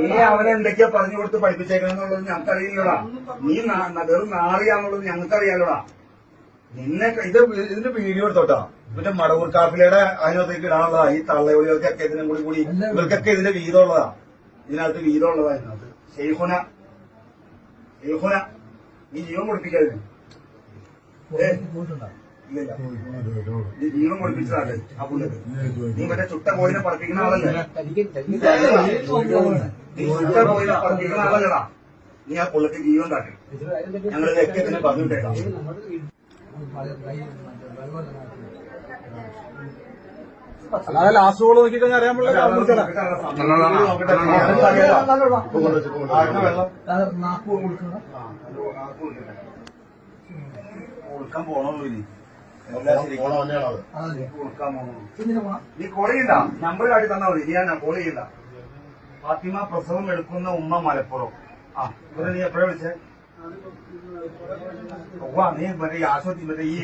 നീ അവനെ എന്തൊക്കെയാ പറഞ്ഞു കൊടുത്ത് പഠിപ്പിച്ചേക്കണെന്നുള്ളത് ഞങ്ങൾക്കറിയില്ലടാ. നീ വെറും നാറിയാന്നുള്ളത് ഞങ്ങൾക്കറിയാലോടാ. നിന്നെ ഇത് ഇതിന്റെ വീഡിയോ എടുത്തോട്ടാ. മറ്റേ മടവൂർ കാഫിലയുടെ അതിനകത്തേക്ക് ഇടാനുള്ളതാ ഈ തള്ളയൊളികൾക്കൊക്കെ ഇതിനും കൂടി കൂടി ഇവർക്കൊക്കെ ഇതിന്റെ വീതമുള്ളതാ. ഇതിനകത്ത് വീതമുള്ളതാ ഇതിനകത്ത്. ഷെയ്ഹുന ഷെയ്ഹുന നീ ജീവൻ കൊടുപ്പിക്കാതെ ഇല്ലില്ല നീ ജീവൻ കൊടുപ്പിച്ചതാണ് ആ പുള്ളിക്ക് നീ മറ്റേ ചുട്ട കോയിനെ പറപ്പിക്കുന്ന ആളല്ലേ? നീ ചുട്ട കോയിനെ പറപ്പിക്കുന്ന ആളല്ലടാ. നീ ആ പുള്ളിക്ക് ജീവൻ കാട്ടി. ഞങ്ങൾ ലക്ഷ്യത്തിന് പറഞ്ഞിട്ടേക്കാം. അല്ലാതെ ലാസ്റ്റ് ഗോൾ നോക്കിക്കഴിഞ്ഞാൽ അറിയാൻ കൊടുക്കാൻ ഇനി? നീ കോൾ ചെയ്യണ്ട. നമ്പർ കാട്ടി തന്നാ മതി. ഞാൻ കോൾ ചെയ്യണ്ട. ഫാത്തിമ പ്രസവം എടുക്കുന്ന ഉമ്മ മലപ്പുറം. ആ ഇവിടെ നീ എപ്പോഴാ വിളിച്ചേ? ഉവ്വ, നീ മറ്റേ ആശുപത്രി മറ്റേ ഈ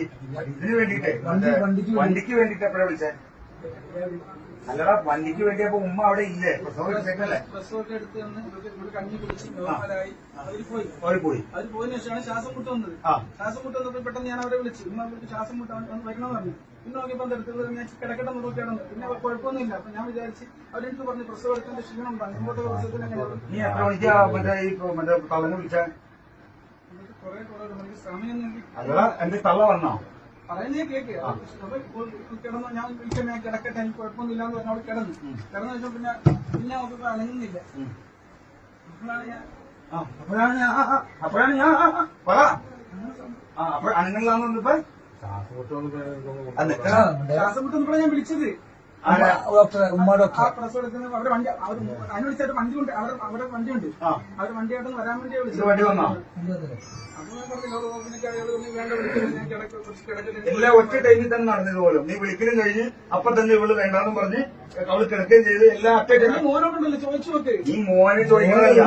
ഇതിന് വേണ്ടിട്ടേ വണ്ടിക്ക് വേണ്ടിട്ട് എപ്പോഴാ വിളിച്ചേ? അല്ലടാ വണ്ടിക്ക് വേണ്ടിയപ്പോ ഉമ്മ അവിടെ ഇല്ലേ? പ്രസവം എടുത്തേക്കല്ലേ പ്രസവമൊക്കെ എടുത്ത് വന്ന് ഇവർക്ക് ഇവിടെ കഞ്ഞി കുടിച്ച് നോർമലായി. അവർ പോയി. അവർ പോയി. അവർ പോയതിനു ശേഷമാണ് ശ്വാസം മുട്ട് വന്നത്. ശ്വാസം മുട്ട് വന്നപ്പോൾ പെട്ടെന്ന് ഞാൻ അവരെ വിളിച്ചു. ഉമ്മ അവർക്ക് ശ്വാസം മുട്ട് വന്ന് വരണമെന്ന് പറഞ്ഞു. പിന്നെ നോക്കിയപ്പോൾ അടുത്തുള്ളത് ഞാൻ കിടക്കട്ടെന്ന് നോക്കിയാണ് പിന്നെ അവർ കുഴപ്പമൊന്നുമില്ല. അപ്പൊ ഞാൻ വിചാരിച്ച് അവരെടുത്ത് പറഞ്ഞു പ്രസവം എടുക്കേണ്ട ക്ഷീണം ഉണ്ടാകും ഇങ്ങോട്ട് പ്രസവത്തിന് നീ എത്ര മണിക്കാ മറ്റേ ഈ മറ്റേ തള്ളനെ വിളിച്ചേ? കുറെ കുറെ സമയം എന്റെ തള്ള വന്നോ? പറയുന്നേ കേക്ക് അപ്പൊ കിടന്നു ഞാൻ വിളിക്കാൻ ഞാൻ കിടക്കട്ടെ എനിക്ക് കുഴപ്പമൊന്നുമില്ല എന്ന് പറഞ്ഞ അവിടെ കിടന്നു. കിടന്നു വെച്ചാൽ പിന്നെ പിന്നെ അവർക്ക് അനങ്ങുന്നില്ല. അപ്പോഴാണ് ഞാൻ ആ, അപ്പോഴാണ് ഞാൻ അപ്പോഴാണ് ഞാൻ പറ. ശ്വാസം വന്നപ്പോഴാണ് ഞാൻ വിളിച്ചത്. അവരുടെ വണ്ടി വണ്ടി ഉണ്ട്. അവർ വണ്ടിയായിട്ട് വരാൻ വണ്ടി വന്നോ? അപ്പൊ ഞാൻ പറഞ്ഞു "ലോഡ് ഓപ്പണിക്ക് അയാൾ പറഞ്ഞു, വേണ്ട എല്ലാം ഒറ്റ ടൈമിൽ തന്നെ നടന്നത് പോലും. നീ വിളിക്കലും കഴിഞ്ഞ് അപ്പൊ തന്നെ ഇവൾ വേണ്ടാന്ന് പറഞ്ഞ് അവൾ കിടക്കുകയും ചെയ്ത് എല്ലാ ചോദിച്ചു നോക്ക്. നീ മോനെ ചോദിക്കുന്നതല്ല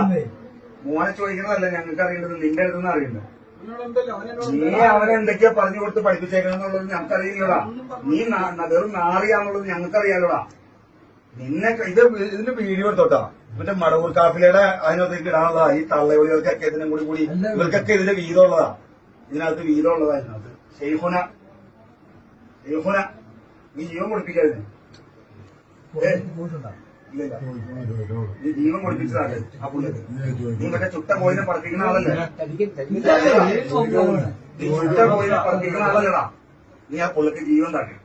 മോനെ ചോദിക്കുന്നതല്ല ഞങ്ങൾക്ക് അറിയേണ്ടത് നിന്റെ അടുത്തുനിന്ന് അറിയുന്നത് നീ അവനെ എന്തൊക്കെയാ പറഞ്ഞു കൊടുത്ത് പഠിപ്പിച്ചേക്കണെന്നുള്ളത് ഞങ്ങൾക്കറിയില്ലടാ. നീ വെറും നാറിയാന്നുള്ളത് ഞങ്ങൾക്കറിയാലോടാ. നിന്നെ ഇത് ഇതിന്റെ വീഡിയോ എടുത്തോട്ടാ. മറ്റേ മടവൂർ കാഫിലയുടെ അതിനകത്തേക്ക് ഇടാനുള്ളതാ ഈ തള്ളയോളികൾക്കൊക്കെ ഇതിനും കൂടി കൂടി ഇവർക്കൊക്കെ ഇതിന്റെ വീതമുള്ളതാ. ഇതിനകത്ത് വീതമുള്ളതാ ഇതിനകത്ത്. ഷെയ്ഹുന ഷെയ്ഹുന നീ ജീവൻ കൊടുപ്പിക്കാതിന് ഇല്ലില്ല നീ ജീവൻ കൊടുപ്പിച്ചതാണ് ആ പുള്ളി. നീ മറ്റേ ചുട്ട കോയിനെ പറപ്പിക്കുന്ന ആളല്ലേ? നീ ചുട്ട കോയിനെ പറപ്പിക്കുന്ന ആളല്ലടാ. നീ ആ പുള്ളിക്ക് ജീവൻ താട്ടി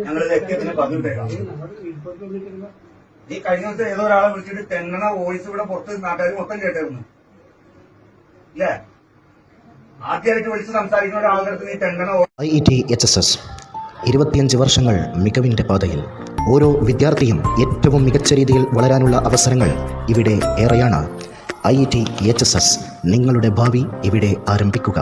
ഞങ്ങൾ ലക്ഷ്യത്തിന് പറഞ്ഞിട്ടേക്കാം നീ കഴിഞ്ഞ ദിവസം ഏതോ ഒരാളെ വിളിച്ചിട്ട് തെന്നണ വോയിസ് ഇവിടെ പുറത്ത് നാട്ടുകാർ മൊത്തം കേട്ടായിരുന്നു ഇല്ലേ? ആദ്യമായിട്ട് വിളിച്ച് സംസാരിക്കുന്ന ഒരാളുടെ അടുത്ത് നീ തെന്നണ I E T H S S. ഇരുപത്തിയഞ്ച് വർഷങ്ങൾ മികവിന്റെ പാതയിൽ ഓരോ വിദ്യാർത്ഥിയും ഏറ്റവും മികച്ച രീതിയിൽ വളരാനുള്ള അവസരങ്ങൾ ഇവിടെ ഏറെയാണ്. I T H S S നിങ്ങളുടെ ഭാവി ഇവിടെ ആരംഭിക്കുക.